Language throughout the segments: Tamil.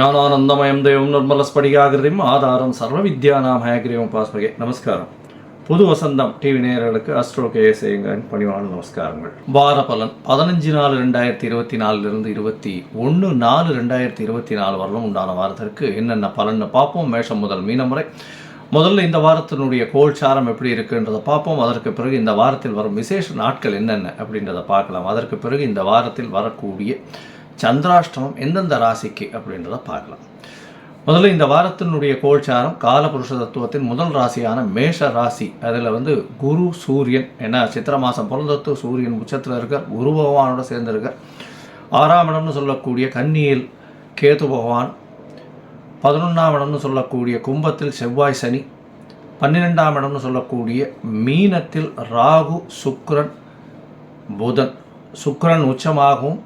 ஞானானந்தமயம் தேவம் நிர்மலஸ்படிகாகிருதியும் ஆதாரம் சர்வ வித்யா நாம் ஹயகிரியம் பாஸ்மகே நமஸ்காரம். புது வசந்தம் டிவி நேயர்களுக்கு அஸ்ட்ரோ கேஎஸ்ஐங்கன் பணிவான நமஸ்காரங்கள். வார பலன் பதினஞ்சு நாலு ரெண்டாயிரத்தி இருபத்தி நாலுலேருந்து இருபத்தி ஒன்று நாலு ரெண்டாயிரத்தி இருபத்தி நாலு வரலும் உண்டான வாரத்திற்கு என்னென்ன பலன்னு பார்ப்போம். மேஷம் முதல் மீனம் வரை. முதல்ல இந்த வாரத்தினுடைய கோல்சாரம் எப்படி இருக்குன்றதை பார்ப்போம். அதற்கு பிறகு இந்த வாரத்தில் வரும் விசேஷ நாட்கள் என்னென்ன அப்படின்றத பார்க்கலாம். அதற்கு பிறகு இந்த வாரத்தில் வரக்கூடிய சந்திராஷ்டமம் எந்தெந்த ராசிக்கு அப்படின்றத பார்க்கலாம். முதல்ல இந்த வாரத்தினுடைய கோல்சாரம் காலபுருஷ தத்துவத்தின் முதல் ராசியான மேஷ ராசி. அதில் வந்து குரு சூரியன் ஏன்னா சித்திர மாதம் பிறந்தத்து சூரியன் உச்சத்தில் இருக்கார் குரு பகவானோட சேர்ந்திருக்கார். ஆறாம் இடம்னு சொல்லக்கூடிய கன்னியில் கேது பகவான் பதினொன்றாம் இடம்னு சொல்லக்கூடிய கும்பத்தில் செவ்வாய் சனி பன்னிரெண்டாம் இடம்னு சொல்லக்கூடிய மீனத்தில் ராகு சுக்ரன் புதன். சுக்ரன் உச்சமாகவும்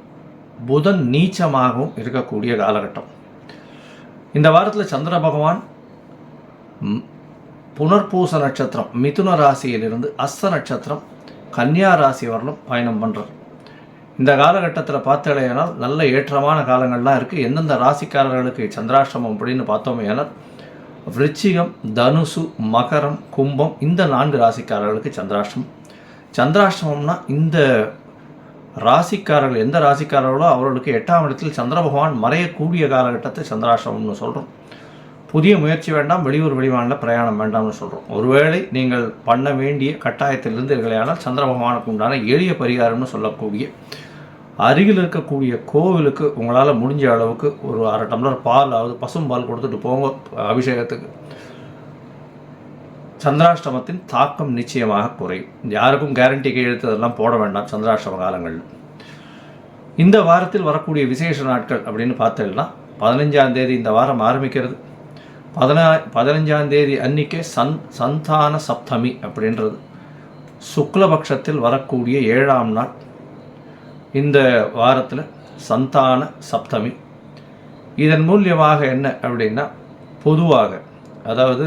புதன் நீச்சமாகவும் இருக்கக்கூடிய காலகட்டம். இந்த வாரத்தில் சந்திர பகவான் புனர்பூச நட்சத்திரம் மிதுன ராசியிலிருந்து அஸ்த நட்சத்திரம் கன்னியா ராசி வரலும் பயணம் பண்ணுறார் இந்த காலகட்டத்தில் பார்த்தடையானால் நல்ல ஏற்றமான காலங்கள்லாம் இருக்குது எந்தெந்த ராசிக்காரர்களுக்கு சந்திராஷ்டமம் அப்படின்னு பார்த்தோமே ஆனால் விருச்சிகம் தனுசு மகரம் கும்பம் இந்த நான்கு ராசிக்காரர்களுக்கு சந்திராஷ்டமம். சந்திராஷ்டமம்னா இந்த ராசிக்காரர்கள் எந்த ராசிக்காரர்களோ அவர்களுக்கு எட்டாம் இடத்தில் சந்திர பகவான் மறையக்கூடிய காலகட்டத்தை சந்திராசிரமம்னு சொல்கிறோம் புதிய முயற்சி வேண்டாம் வெளியூர் வெளிமாநில பிரயாணம் வேண்டாம்னு சொல்கிறோம் ஒருவேளை நீங்கள் பண்ண வேண்டிய கட்டாயத்தில் இருந்தீர்களேயானால் சந்திர பகவானுக்கு உண்டான எளிய பரிகாரம்னு சொல்லக்கூடிய அருகில் இருக்கக்கூடிய கோவிலுக்கு உங்களால் முடிஞ்ச அளவுக்கு ஒரு அரை டம்ளர் பால் அதாவது பசும்பால் கொடுத்துட்டு போங்க அபிஷேகத்துக்கு. சந்திராஷ்டமத்தின் தாக்கம் நிச்சயமாக குறையும். யாருக்கும் கேரண்டி கையெழுத்து அதெல்லாம் போட வேண்டாம் சந்திராஷ்டம காலங்களில். இந்த வாரத்தில் வரக்கூடிய விசேஷ நாட்கள் அப்படின்னு பார்த்தோம்னா பதினஞ்சாம் தேதி இந்த வாரம் ஆரம்பிக்கிறது. பதினா பதினஞ்சாம் தேதி அன்னைக்கே சந் சந்தான சப்தமி அப்படின்றது. சுக்லபக்ஷத்தில் வரக்கூடிய ஏழாம் நாள். இந்த வாரத்தில் சந்தான சப்தமி. இதன் மூலியமாக என்ன அப்படின்னா பொதுவாக அதாவது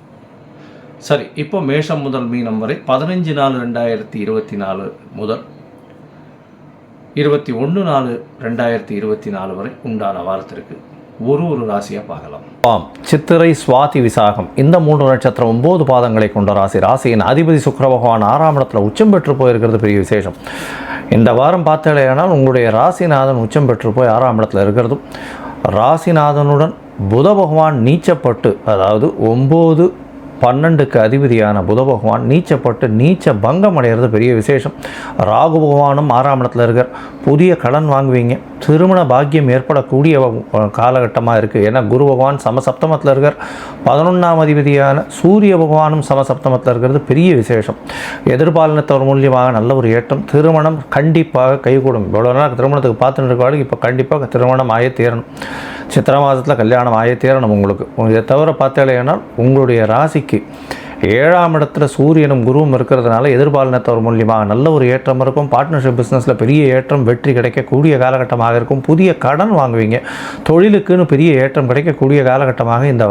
சரி இப்போ மேஷம் முதல் மீனம் வரை பதினஞ்சு நாலு ரெண்டாயிரத்தி இருபத்தி நாலு முதல் இருபத்தி ஒன்று நாலு ரெண்டாயிரத்தி இருபத்தி நாலு வரை உண்டான வாரத்திற்கு ஒரு ஒரு ராசியாக பார்க்கலாம். ஆம் சித்திரை சுவாதி விசாகம் இந்த மூன்று நட்சத்திரம் ஒன்பது பாதங்களை கொண்ட ராசி. ராசியின் அதிபதி சுக்கர பகவான் ஆறாம் இடத்துல உச்சம் பெற்று போயிருக்கிறது பெரிய விசேஷம். இந்த வாரம் பார்த்தாலேயானால் உங்களுடைய ராசிநாதன் உச்சம் பெற்று போய் ஆறாம் இடத்துல இருக்கிறதும் ராசிநாதனுடன் புத பகவான் நீச்சப்பட்டு அதாவது ஒம்பது பன்னெண்டுக்கு அதிபதியான புத பகவான் நீச்சப்பட்டு நீச்ச பங்கம் அடைகிறது பெரிய விசேஷம். ராகு பகவானும் ஆறாம் இடத்துல இருக்கார். புதிய கடன் வாங்குவீங்க. திருமண பாக்கியம் ஏற்படக்கூடிய காலகட்டமாக இருக்குது ஏன்னா குரு பகவான் சமசப்தமத்தில் இருக்கார். பதினொன்றாம் அதிபதியான சூரிய பகவானும் சமசப்தமத்தில் இருக்கிறது பெரிய விசேஷம். எதிர்பாலினத்தவர் மூலியமாக நல்ல ஒரு ஏற்றம். திருமணம் கண்டிப்பாக கைகூடும். இவ்வளோ நாள் திருமணத்துக்கு பார்த்துட்டு இருக்காளுக்கு இப்போ கண்டிப்பாக திருமணம் ஆயே தீரணும். சித்திரை மாதத்தில் கல்யாணம் ஆயே தீரணும் உங்களுக்கு. இதை தவிர பார்த்தாலேனால் உங்களுடைய ராசிக்கு ஏழாம் இடத்துல சூரியனும் குருவும் இருக்கிறதுனால எதிர்பாலினத்தவர் மூலியமாக நல்ல ஒரு ஏற்றம் இருக்கும். பார்ட்னர்ஷிப் பிஸ்னஸில் பெரிய ஏற்றம் வெற்றி கிடைக்கக்கூடிய காலகட்டமாக இருக்கும். புதிய கடன் வாங்குவீங்க. தொழிலுக்குன்னு பெரிய ஏற்றம் கிடைக்கக்கூடிய காலகட்டமாக இந்த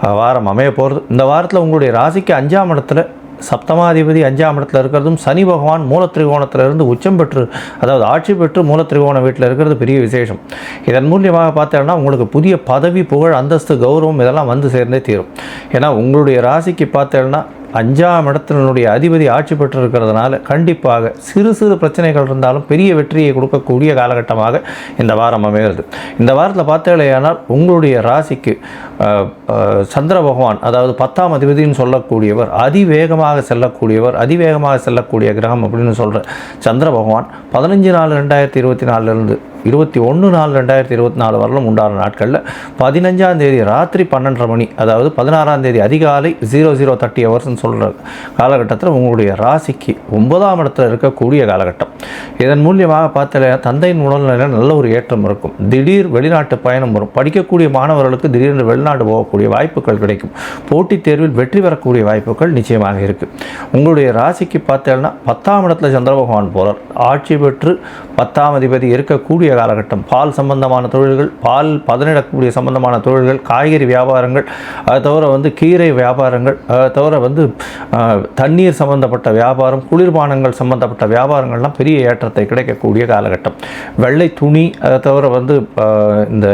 வாரம் அமைய போகிறது இந்த வாரத்தில் உங்களுடைய ராசிக்கு அஞ்சாம் இடத்துல சப்தமாதிபதி அஞ்சாம் இடத்துல இருக்கிறதும் சனி பகவான் மூலத்திரிகோணத்துல இருந்து உச்சம் பெற்று அதாவது ஆட்சி பெற்று மூலத்திரிகோண வீட்டில் இருக்கிறது பெரிய விசேஷம். இதன் மூலியமாக பார்த்தோம்னா உங்களுக்கு புதிய பதவி புகழ் அந்தஸ்து கௌரவம் இதெல்லாம் வந்து சேர்ந்தே தீரும். ஏன்னா உங்களுடைய ராசிக்கு பார்த்தோம்னா அஞ்சாம் இடத்தினுடைய அதிபதி ஆட்சி பெற்று இருக்கிறதுனால கண்டிப்பாக சிறு சிறு பிரச்சனைகள் இருந்தாலும் பெரிய வெற்றியை கொடுக்கக்கூடிய காலகட்டமாக இந்த வாரம் அமைகிறது. இந்த வாரத்தில் பார்த்தாலேயானால் உங்களுடைய ராசிக்கு சந்திர பகவான் அதாவது பத்தாம் அதிபதினு சொல்லக்கூடியவர் அதிவேகமாக செல்லக்கூடியவர் அதிவேகமாக செல்லக்கூடிய கிரகம் அப்படின்னு சொல்கிற சந்திர பகவான் பதினஞ்சு நாலு ரெண்டாயிரத்தி இருபத்தி நாலுலேருந்து இருபத்தி ஒன்று நாலு ரெண்டாயிரத்தி இருபத்தி நாலு வரலும் உண்டான நாட்களில் பதினஞ்சாம் தேதி ராத்திரி பன்னெண்டரை மணி அதாவது பதினாறாம் தேதி அதிகாலை ஜீரோ ஜீரோ தேர்ட்டி ஹவர்ஸ்னு சொல்கிற காலகட்டத்தில் உங்களுடைய ராசிக்கு ஒன்பதாம் இடத்துல இருக்கக்கூடிய காலகட்டம். இதன் மூலியமாக பார்த்தாலே தந்தையின் உடல்நிலையில் நல்ல ஒரு ஏற்றம் இருக்கும். திடீர் வெளிநாட்டு பயணம் வரும். படிக்கக்கூடிய மாணவர்களுக்கு திடீர்னு வெளிநாடு போகக்கூடிய வாய்ப்புகள் கிடைக்கும். போட்டித் தேர்வில் வெற்றி பெறக்கூடிய வாய்ப்புகள் நிச்சயமாக இருக்குது உங்களுடைய ராசிக்கு பார்த்தேன்னா பத்தாம் இடத்துல சந்திர பகவான் போகிறார் ஆட்சி பெற்று பத்தாம் அதிபதி இருக்கக்கூடிய காலகட்டம். பால் சம்பந்தமான தொழில்கள் பால் பதனிடக்கூடிய சம்பந்தமான தொழில்கள் காய்கறி வியாபாரங்கள் அதை தவிர வந்து கீரை வியாபாரங்கள் அதை தவிர வந்து தண்ணீர் சம்பந்தப்பட்ட வியாபாரம் குளிர்பானங்கள் சம்பந்தப்பட்ட வியாபாரங்கள்லாம் பெரிய ஏற்றத்தை கிடைக்கக்கூடிய காலகட்டம். வெள்ளை துணி அதை தவிர வந்து இந்த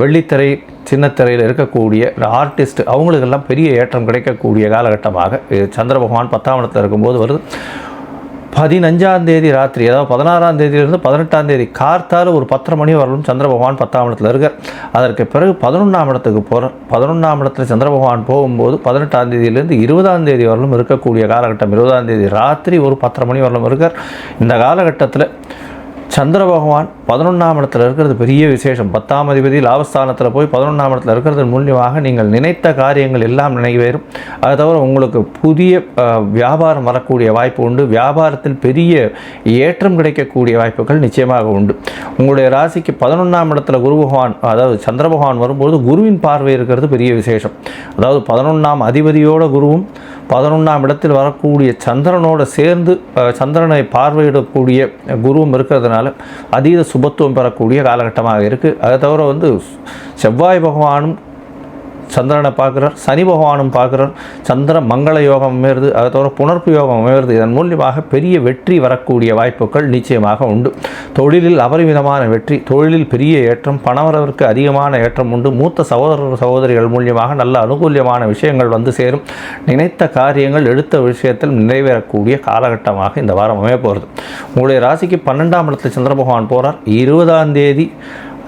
வெள்ளித்திரை சின்னத்திரையில் இருக்கக்கூடிய ஆர்டிஸ்ட் அவங்களுக்கெல்லாம் பெரிய ஏற்றம் கிடைக்கக்கூடிய காலகட்டமாக இது சந்திர பகவான் பத்தாம் இடத்தில் இருக்கும்போது வருது. பதினஞ்சாம் தேதி ராத்திரி அதாவது பதினாறாம் தேதியிலிருந்து பதினெட்டாம் தேதி கார்த்தால் ஒரு பத்தரை மணி வரலும் சந்திர பகவான் பத்தாம் இடத்துல இருக்கார். அதற்கு பிறகு பதினொன்றாம் இடத்துக்கு போகிறேன் பதினொன்றாம் இடத்துல சந்திர பகவான் போகும்போது பதினெட்டாம் தேதியிலேருந்து இருபதாம் தேதி வரலும் இருக்கக்கூடிய காலகட்டம் இருபதாம் தேதி ராத்திரி ஒரு பத்தரை மணி வரலும் இருக்கார். இந்த காலகட்டத்தில் சந்திர பகவான் பதினொன்றாம் இடத்துல இருக்கிறது பெரிய விசேஷம். பத்தாம் அதிபதி லாபஸ்தானத்தில் போய் பதினொன்றாம் இடத்துல இருக்கிறது மூலியமாக நீங்கள் நினைத்த காரியங்கள் எல்லாம் நினைவேறும் அது தவிர உங்களுக்கு புதிய வியாபாரம் வரக்கூடிய வாய்ப்பு உண்டு. வியாபாரத்தில் பெரிய ஏற்றம் கிடைக்கக்கூடிய வாய்ப்புகள் நிச்சயமாக உண்டு. உங்களுடைய ராசிக்கு பதினொன்றாம் இடத்துல குரு பகவான் அதாவது சந்திர பகவான் வரும்போது குருவின் பார்வை இருக்கிறது பெரிய விசேஷம். அதாவது பதினொன்றாம் அதிபதியோட குருவும் பதினொன்றாம் இடத்தில் வரக்கூடிய சந்திரனோட சேர்ந்து சந்திரனை பார்வையிடக்கூடிய குருவும் இருக்கிறதுனால அதீத சுபத்துவம் பெறக்கூடிய காலகட்டமாக இருக்குது அதை தவிர வந்து செவ்வாய் பகவானும் சந்திரனை பார்க்குறார் சனி பகவானும் பார்க்குறார் சந்திர மங்கள யோகம் அமையிறது அதை தவிர புணர்ப்பு யோகம் அமையிறது இதன் மூலியமாக பெரிய வெற்றி வரக்கூடிய வாய்ப்புகள் நிச்சயமாக உண்டு. தொழிலில் அபரிமிதமான வெற்றி தொழிலில் பெரிய ஏற்றம் பணவரவிற்கு அதிகமான ஏற்றம் உண்டு மூத்த சகோதரர் சகோதரிகள் மூலியமாக நல்ல அனுகூலியமான விஷயங்கள் வந்து சேரும். நினைத்த காரியங்கள் எடுத்த விஷயத்தில் நிறைவேறக்கூடிய காலகட்டமாக இந்த வாரம் அமைய போகிறது உங்களுடைய ராசிக்கு பன்னெண்டாம் இடத்தில் சந்திர பகவான் போகிறார் இருபதாம் தேதி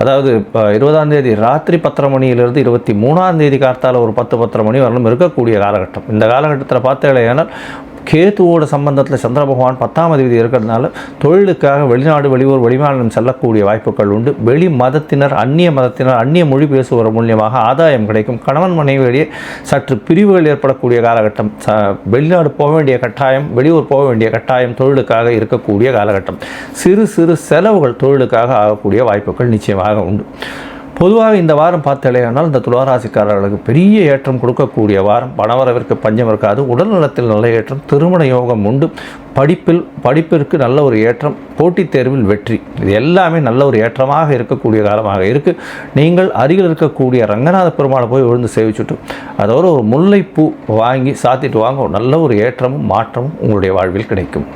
அதாவது இப்போ இருபதாம் தேதி ராத்திரி பத்தரை மணியிலிருந்து இருபத்தி மூணாம் தேதி கார்த்தால ஒரு பத்து பத்தரை மணி வரலும் இருக்கக்கூடிய காலகட்டம். இந்த காலகட்டத்தில் பார்த்தீங்கன்னா கேத்துவோட சம்பந்தத்தில் சந்திர பகவான் பத்தாம் அதிபதி இருக்கிறதுனால தொழிலுக்காக வெளிநாடு வெளியூர் வெளிமாநிலம் செல்லக்கூடிய வாய்ப்புகள் உண்டு. வெளி மதத்தினர் அந்நிய மதத்தினர் அந்நிய மொழி பேசுவர் மூலியமாக ஆதாயம் கிடைக்கும். கணவன் மனைவியிடையே சற்று பிரிவுகள் ஏற்படக்கூடிய காலகட்டம். ச வெளிநாடு போக வேண்டிய கட்டாயம் வெளியூர் போக வேண்டிய கட்டாயம் தொழிலுக்காக இருக்கக்கூடிய காலகட்டம். சிறு சிறு செலவுகள் தொழிலுக்காக ஆகக்கூடிய வாய்ப்புகள் நிச்சயமாக உண்டு. பொதுவாக இந்த வாரம் பார்த்தாலேயானால் இந்த துளாராசிக்காரர்களுக்கு பெரிய ஏற்றம் கொடுக்கக்கூடிய வாரம். பணவரவிற்கு பஞ்சம் இருக்காது. உடல் நலத்தில் நல்ல ஏற்றம் திருமண யோகம் உண்டு. படிப்பில் படிப்பிற்கு நல்ல ஒரு ஏற்றம் போட்டித் தேர்வில் வெற்றி. இது எல்லாமே நல்ல ஒரு ஏற்றமாக இருக்கக்கூடிய காலமாக இருக்குது நீங்கள் அருகில் இருக்கக்கூடிய ரங்கநாத பெருமாளை போய் விழுந்து சேவிச்சுட்டு அதோடு ஒரு முல்லைப்பூ வாங்கி சாத்திட்டு வாங்க. நல்ல ஒரு ஏற்றமும் மாற்றமும் உங்களுடைய வாழ்வில் கிடைக்கும்.